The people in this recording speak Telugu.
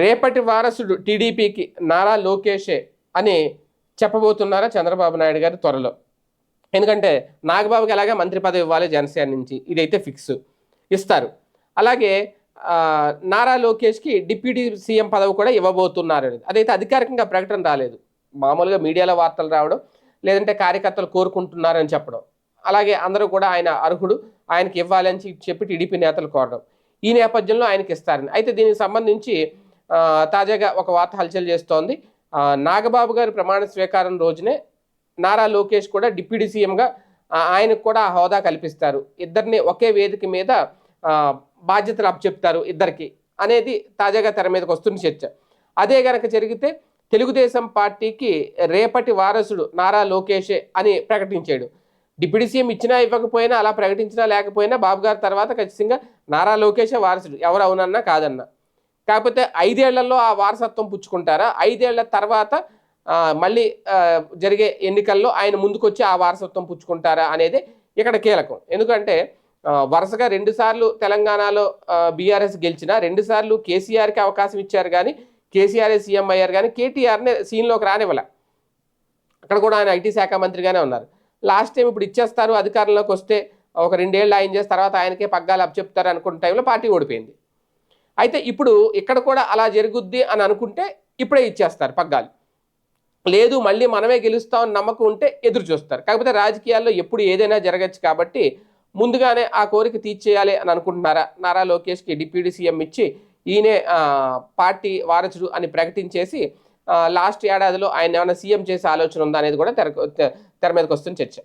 రేపటి వారసుడు టీడీపీకి నారా లోకేషే అని చెప్పబోతున్నారా చంద్రబాబు నాయుడు గారు త్వరలో. ఎందుకంటే నాగబాబుకి ఎలాగే మంత్రి పదవి ఇవ్వాలి జనసేన నుంచి ఇదైతే ఫిక్స్ ఇస్తారు. అలాగే నారా లోకేష్కి డిప్యూటీ సీఎం పదవి కూడా ఇవ్వబోతున్నారు. అనేది అదైతే అధికారికంగా ప్రకటన రాలేదు. మామూలుగా మీడియాలో వార్తలు రావడం లేదంటే కార్యకర్తలు కోరుకుంటున్నారని చెప్పడం. అలాగే అందరూ కూడా ఆయన అర్హుడు ఆయనకి ఇవ్వాలని చెప్పి టీడీపీ నేతలు కోరడం. ఈ నేపథ్యంలో ఆయనకి ఇస్తారని. అయితే దీనికి సంబంధించి తాజాగా ఒక వార్త హల్చల్ చేస్తోంది. నాగబాబు గారి ప్రమాణ స్వీకారం రోజునే నారా లోకేష్ కూడా డిప్యూటీ సీఎంగా ఆయనకు కూడా ఆ హోదా కల్పిస్తారు. ఇద్దరిని ఒకే వేదిక మీద బాధ్యతలు అప్పచెప్తారు ఇద్దరికి అనేది తాజాగా తెర మీదకి వస్తున్న చర్చ. అదే గనక జరిగితే తెలుగుదేశం పార్టీకి రేపటి వారసుడు నారా లోకేషే అని ప్రకటించాడు. డిప్యూటీ సీఎం ఇచ్చినా ఇవ్వకపోయినా అలా ప్రకటించినా లేకపోయినా బాబు గారి తర్వాత ఖచ్చితంగా నారా లోకేషే వారసుడు. ఎవరు అవునన్నా కాదన్నా. కాకపోతే ఐదేళ్ళలో ఆ వారసత్వం పుచ్చుకుంటారా? ఐదేళ్ళ తర్వాత మళ్ళీ జరిగే ఎన్నికల్లో ఆయన ముందుకొచ్చి ఆ వారసత్వం పుచ్చుకుంటారా అనేది ఇక్కడ కీలకం. ఎందుకంటే వరుసగా రెండుసార్లు తెలంగాణలో బీఆర్ఎస్ గెలిచిన రెండు సార్లు కేసీఆర్కి అవకాశం ఇచ్చారు కానీ కేసీఆర్ సీఎం అయ్యారు కానీ కేటీఆర్ని సీన్లోకి రానివ్వలే. అక్కడ కూడా ఆయన ఐటీ శాఖ మంత్రిగానే ఉన్నారు. లాస్ట్ టైం ఇప్పుడు ఇచ్చేస్తారు అధికారంలోకి వస్తే ఒక రెండేళ్ళు ఆయన చేసిన తర్వాత ఆయనకే పగ్గాలు అప్పచెప్తారు అనుకున్న టైంలో పార్టీ ఓడిపోయింది. అయితే ఇప్పుడు ఇక్కడ కూడా అలా జరుగుద్ది అని అనుకుంటే ఇప్పుడే ఇచ్చేస్తారు పగ్గాలు. లేదు మళ్ళీ మనమే గెలుస్తామని నమ్మకం ఉంటే ఎదురు చూస్తారు. కాకపోతే రాజకీయాల్లో ఎప్పుడు ఏదైనా జరగచ్చు కాబట్టి ముందుగానే ఆ కోరిక తీర్చేయాలి అని అనుకుంటున్నారా? నారా లోకేష్కి డిప్యూటీ సీఎం ఇచ్చి ఈయనే పార్టీ వారసుడు అని ప్రకటించేసి లాస్ట్ ఏడాదిలో ఆయన ఏమైనా సీఎం చేసే ఆలోచన ఉందా అనేది కూడా తెర తెర మీదకి వస్తుంది చర్చ.